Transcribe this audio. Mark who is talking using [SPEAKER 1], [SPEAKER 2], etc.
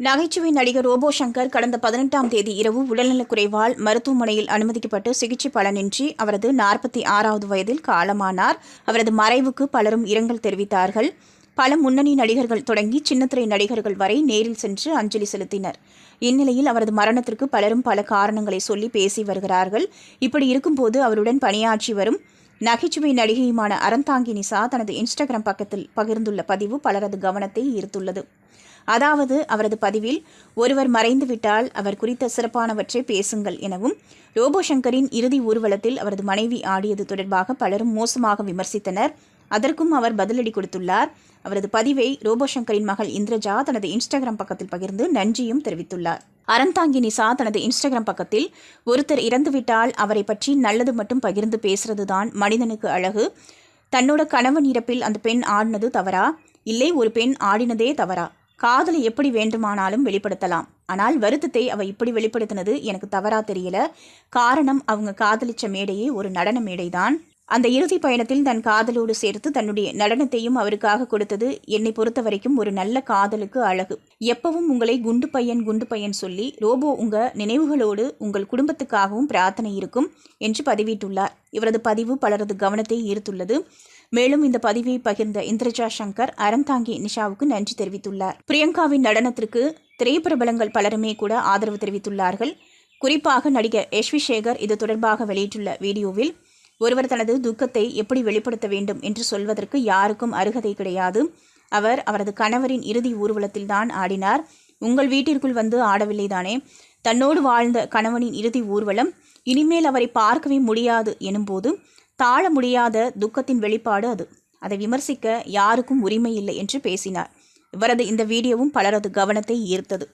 [SPEAKER 1] நகைச்சுவை நடிகர் ரோபோ சங்கர் கடந்த பதினெட்டாம் தேதி இரவு உடல்நலக்குறைவால் மருத்துவமனையில் அனுமதிக்கப்பட்டு சிகிச்சை பலனின்றி அவரது நாற்பத்தி ஆறாவது வயதில் காலமானார். அவரது மறைவுக்கு பலரும் இரங்கல் தெரிவித்தார்கள். பல முன்னணி நடிகர்கள் தொடங்கி சின்னத்திரை நடிகர்கள் வரை நேரில் சென்று அஞ்சலி செலுத்தினர். இந்நிலையில் அவரது மரணத்திற்கு பலரும் பல காரணங்களை சொல்லி பேசி வருகிறார்கள். இப்படி இருக்கும்போது அவருடன் பணியாற்றி வரும் நகைச்சுவை நடிகையுமான அறந்தாங்கி நிசா தனது இன்ஸ்டாகிராம் பக்கத்தில் பகிர்ந்துள்ள பதிவு பலரது கவனத்தை ஈர்த்துள்ளது. அதாவது அவரது பதிவில் ஒருவர் மறைந்துவிட்டால் அவர் குறித்த சிறப்பானவற்றை பேசுங்கள் எனவும் ரோபோ சங்கரின் இறுதி ஊர்வலத்தில் அவரது மனைவி ஆடியது தொடர்பாக பலரும் மோசமாக விமர்சித்தனர். அதற்கும் அவர் பதிலடி கொடுத்துள்ளார். அவரது பதிவை ரோபோ சங்கரின் மகள் இந்திரஜா தனது இன்ஸ்டாகிராம் பக்கத்தில் பகிர்ந்து நன்றியும் தெரிவித்துள்ளார். அறந்தாங்கினிசா தனது இன்ஸ்டாகிராம் பக்கத்தில் ஒருத்தர் இறந்துவிட்டால் அவரை பற்றி நல்லது மட்டும் பகிர்ந்து பேசுறதுதான் மனிதனுக்கு அழகு. தன்னோட கணவன் இறப்பில் அந்த பெண் ஆடினது தவறா? இல்லை ஒரு பெண் ஆடினதே தவறா? காதலை எப்படி வேண்டுமானாலும் வெளிப்படுத்தலாம். ஆனால் வருத்தத்தை அவ இப்படி வெளிப்படுத்தினது எனக்கு தவறா தெரியல. காரணம் அவங்க காதலிச்ச மேடையே ஒரு நடன மேடைதான். அந்த இறுதி பயணத்தில் தன் காதலோடு சேர்த்து தன்னுடைய நடனத்தையும் அவருக்காக கொடுத்தது என்னை பொறுத்த வரைக்கும் ஒரு நல்ல காதலுக்கு அழகு. எப்பவும் உங்களை குண்டு பையன் குண்டு பையன் சொல்லி ரோபோ உங்க நினைவுகளோடு உங்கள் குடும்பத்துக்காகவும் பிரார்த்தனை இருக்கும் என்று பதிவிட்டுள்ளார். இவரது பதிவு பலரது கவனத்தை ஈர்த்துள்ளது. மேலும் இந்த பதிவை பகிர்ந்த இந்திரஜா சங்கர் அறந்தாங்கி நிஷாவுக்கு நன்றி தெரிவித்துள்ளார். பிரியங்காவின் நடனத்திற்கு திரைப்பிரபலங்கள் பலருமே கூட ஆதரவு தெரிவித்துள்ளார்கள். குறிப்பாக நடிகர் யஷ்வி சேகர் இது தொடர்பாக வெளியிட்டுள்ள வீடியோவில் ஒருவர் தனது துக்கத்தை எப்படி வெளிப்படுத்த வேண்டும் என்று சொல்வதற்கு யாருக்கும் அருகதை கிடையாது. அவர் அவரது கணவரின் இறுதி ஊர்வலத்தில் தான் ஆடினார். உங்கள் வீட்டிற்குள் வந்து ஆடவில்லைதானே? தன்னோடு வாழ்ந்த கணவனின் இறுதி ஊர்வலம். இனிமேல் அவரை பார்க்கவே முடியாது எனும்போது தாழ முடியாத துக்கத்தின் வெளிப்பாடு அது. அதை விமர்சிக்க யாருக்கும் உரிமை இல்லை என்று பேசினார். இவரது இந்த வீடியோவும் பலரது கவனத்தை ஈர்த்தது.